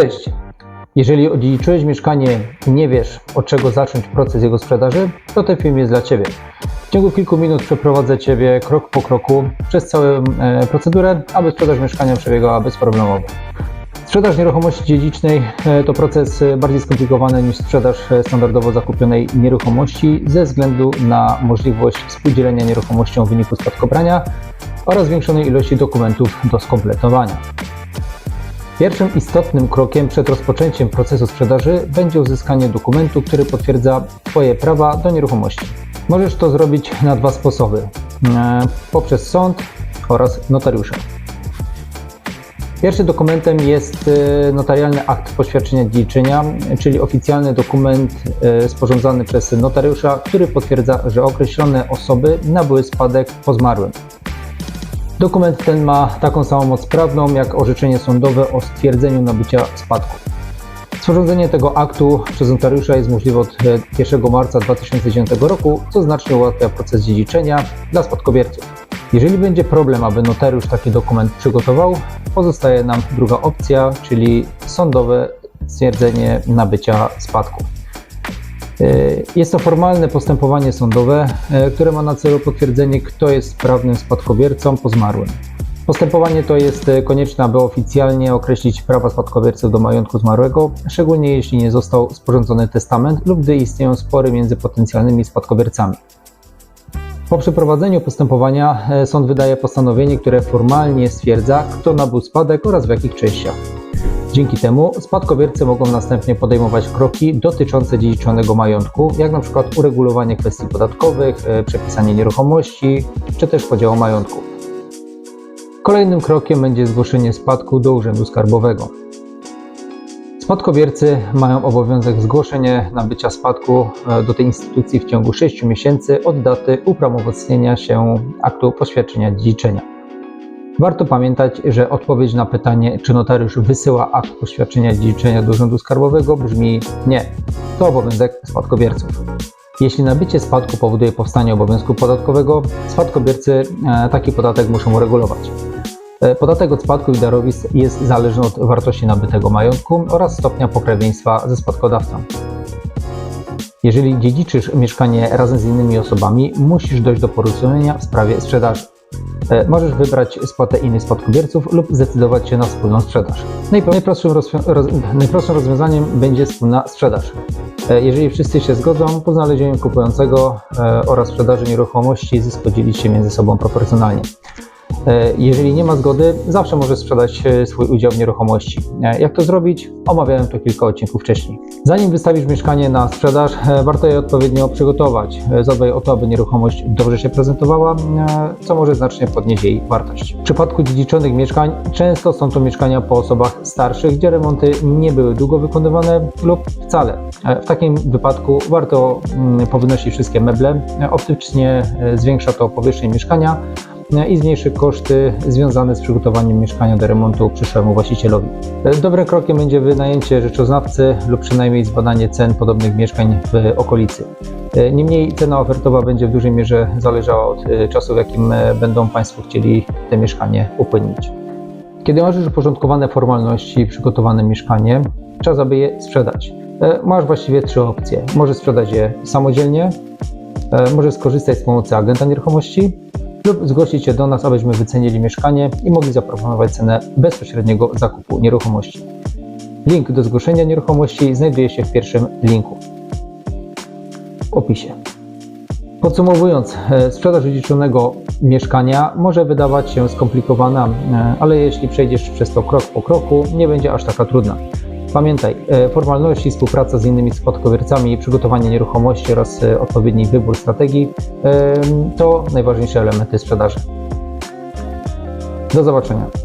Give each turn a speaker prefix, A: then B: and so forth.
A: Cześć! Jeżeli odziedziczyłeś mieszkanie i nie wiesz od czego zacząć proces jego sprzedaży, to ten film jest dla Ciebie. W ciągu kilku minut przeprowadzę Ciebie krok po kroku przez całą e, procedurę, aby sprzedaż mieszkania przebiegała bezproblemowo. Sprzedaż nieruchomości dziedzicznej e, to proces e, bardziej skomplikowany niż sprzedaż standardowo zakupionej nieruchomości ze względu na możliwość współdzielenia nieruchomością w wyniku spadkobrania oraz zwiększonej ilości dokumentów do skompletowania. Pierwszym istotnym krokiem przed rozpoczęciem procesu sprzedaży będzie uzyskanie dokumentu, który potwierdza Twoje prawa do nieruchomości. Możesz to zrobić na dwa sposoby: e, poprzez sąd oraz notariusza. Pierwszym dokumentem jest e, notarialny akt poświadczenia dziedziczenia, czyli oficjalny dokument e, sporządzany przez notariusza, który potwierdza, że określone osoby nabyły spadek po zmarłym. Dokument ten ma taką samą moc prawną jak orzeczenie sądowe o stwierdzeniu nabycia spadku. Sporządzenie tego aktu przez notariusza jest możliwe od e, 1 marca 2009 roku, co znacznie ułatwia proces dziedziczenia dla spadkobierców. Jeżeli będzie problem, aby notariusz taki dokument przygotował, pozostaje nam druga opcja, czyli sądowe stwierdzenie nabycia spadku. E, Jest to formalne postępowanie sądowe, e, które ma na celu potwierdzenie, kto jest prawnym spadkobiercą po zmarłym. Postępowanie to jest e, konieczne, aby oficjalnie określić prawa spadkobierców do majątku zmarłego, szczególnie jeśli nie został sporządzony testament lub gdy istnieją spory między potencjalnymi spadkobiercami. Po przeprowadzeniu postępowania sąd wydaje postanowienie, które formalnie stwierdza, kto nabył spadek oraz w jakich częściach. Dzięki temu spadkobiercy mogą następnie podejmować kroki dotyczące dziedziczonego majątku, jak na przykład uregulowanie kwestii podatkowych, e, przepisanie nieruchomości, czy też podziału majątku. Kolejnym krokiem będzie zgłoszenie spadku do Urzędu Skarbowego. Spadkobiercy mają obowiązek zgłoszenia nabycia spadku e, do tej instytucji w ciągu 6 miesięcy od daty uprawomocnienia się aktu poświadczenia dziedziczenia. Warto pamiętać, że odpowiedź na pytanie, czy notariusz wysyła akt poświadczenia dziedziczenia do Urzędu Skarbowego brzmi nie. To obowiązek spadkobierców. Jeśli nabycie spadku powoduje powstanie obowiązku podatkowego, spadkobiercy e, taki podatek muszą uregulować. E, Podatek od spadku i darowizn jest zależny od wartości nabytego majątku oraz stopnia pokrewieństwa ze spadkodawcą. Jeżeli dziedziczysz mieszkanie razem z innymi osobami, musisz dojść do porozumienia w sprawie sprzedaży. E, Możesz wybrać spłatę innych spadkobierców lub zdecydować się na wspólną sprzedaż. Najpro- Najprostszym, rozwią- roz- najprostszym rozwiązaniem będzie wspólna sprzedaż. E, Jeżeli wszyscy się zgodzą, po znalezieniu kupującego e, oraz sprzedaży nieruchomości zysk podzielić się między sobą proporcjonalnie. E, Jeżeli nie ma zgody, zawsze możesz sprzedać e, swój udział w nieruchomości. E, Jak to zrobić? Omawiałem to kilka odcinków wcześniej. Zanim wystawisz mieszkanie na sprzedaż, warto je odpowiednio przygotować. Zadbaj o to, aby nieruchomość dobrze się prezentowała, co może znacznie podnieść jej wartość. W przypadku dziedziczonych mieszkań często są to mieszkania po osobach starszych, gdzie remonty nie były długo wykonywane lub wcale. W takim wypadku warto mm, powynosić wszystkie meble. Optycznie zwiększa to powierzchnię mieszkania i zmniejszy koszty związane z przygotowaniem mieszkania do remontu przyszłemu właścicielowi. Dobrym krokiem będzie wynajęcie rzeczoznawcy lub przynajmniej zbadanie cen podobnych mieszkań w okolicy. Niemniej cena ofertowa będzie w dużej mierze zależała od e, czasu, w jakim e, będą Państwo chcieli te mieszkanie upłynnić. Kiedy masz już uporządkowane formalności i przygotowane mieszkanie, czas aby je sprzedać. E, Masz właściwie trzy opcje. Możesz sprzedać je samodzielnie, możesz skorzystać z pomocy agenta nieruchomości lub zgłosić się do nas, abyśmy wycenili mieszkanie i mogli zaproponować cenę bezpośredniego zakupu nieruchomości. Link do zgłoszenia nieruchomości znajduje się w pierwszym linku w opisie. Podsumowując, e, sprzedaż dziedziczonego mieszkania może wydawać się skomplikowana, e, ale jeśli przejdziesz przez to krok po kroku, nie będzie aż taka trudna. Pamiętaj, e, formalności, współpraca z innymi spadkobiercami, przygotowanie nieruchomości oraz e, odpowiedni wybór strategii to najważniejsze elementy sprzedaży. Do zobaczenia.